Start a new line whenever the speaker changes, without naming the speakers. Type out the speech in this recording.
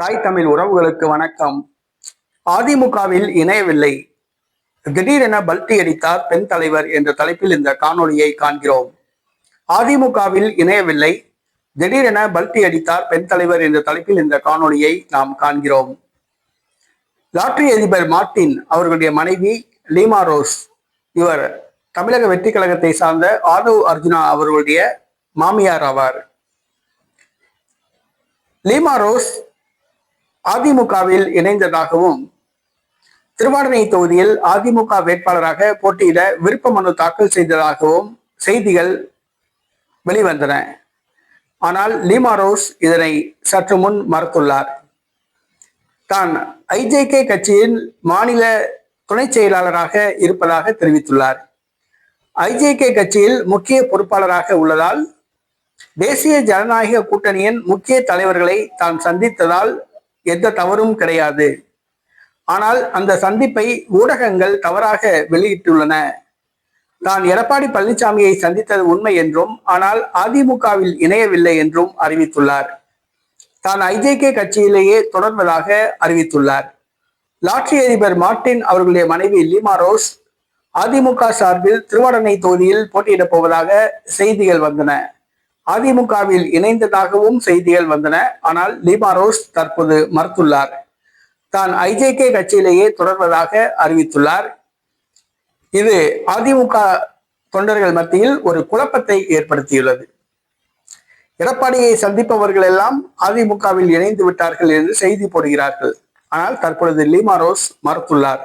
தாய் தமிழ் உறவுகளுக்கு வணக்கம். அதிமுகவில் இணையவில்லை. திடீரென பல்டி அடித்தார் பெண் தலைவர் என்ற தலைப்பில் இந்த காணொலியை காண்கிறோம். அதிமுகவில் இணையவில்லை. திடீரென பல்டி அடித்தார் பெண் தலைவர் என்ற தலைப்பில் இந்த காணொலியை நாம் காண்கிறோம். லாட்டரி அதிபர் மார்டின் அவர்களுடைய மனைவி லீமா ரோஸ் இவர் தமிழக வெற்றி கழகத்தை சார்ந்த ஆதவ் அர்ஜுனா அவர்களுடைய மாமியார் ஆவார். லீமா ரோஸ் அதிமுகவில் இணைந்ததாகவும் திருவாடனை தொகுதியில் அதிமுக வேட்பாளராக போட்டியிட விருப்ப மனு தாக்கல் செய்ததாகவும் செய்திகள் வெளிவந்தன. ஆனால் லீமா ரோஸ் இதனை சற்று முன் மறுத்துள்ளார். தான் ஐஜேகே கட்சியின் மாநில துணை செயலாளராக இருப்பதாக தெரிவித்துள்ளார். ஐஜேகே கட்சியில் முக்கிய பொறுப்பாளராக உள்ளதால் தேசிய ஜனநாயக கூட்டணியின் முக்கிய தலைவர்களை தான் சந்தித்ததால் எந்த தவறும் கிடையாது. ஆனால் அந்த சந்திப்பை ஊடகங்கள் தவறாக வெளியிட்டுள்ளன. தான் எடப்பாடி பழனிசாமியை சந்தித்தது உண்மை என்றும் ஆனால் அதிமுகவில் இணையவில்லை என்றும் அறிவித்துள்ளார். தான் ஐஜேகே கட்சியிலேயே தொடர்வதாக அறிவித்துள்ளார். லாட்டரி அதிபர் மார்ட்டின் அவர்களுடைய மனைவி லீமா ரோஸ் அதிமுக சார்பில் திருவாடனை தொகுதியில் போட்டியிடப் போவதாக செய்திகள் வந்தன. அதிமுகவில் இணைந்ததாகவும் செய்திகள் வந்தன. ஆனால் லீமா ரோஸ் தற்போது மறுத்துள்ளார். தான் ஐஜேகே கட்சியிலேயே தொடர்வதாக அறிவித்துள்ளார். இது அதிமுக தொண்டர்கள் மத்தியில் ஒரு குழப்பத்தை ஏற்படுத்தியுள்ளது. எடப்பாடியை சந்திப்பவர்கள் எல்லாம் அதிமுகவில் இணைந்து விட்டார்கள் என்று செய்தி போடுகிறார்கள். ஆனால் தற்பொழுது லீமா ரோஸ் மறுத்துள்ளார்.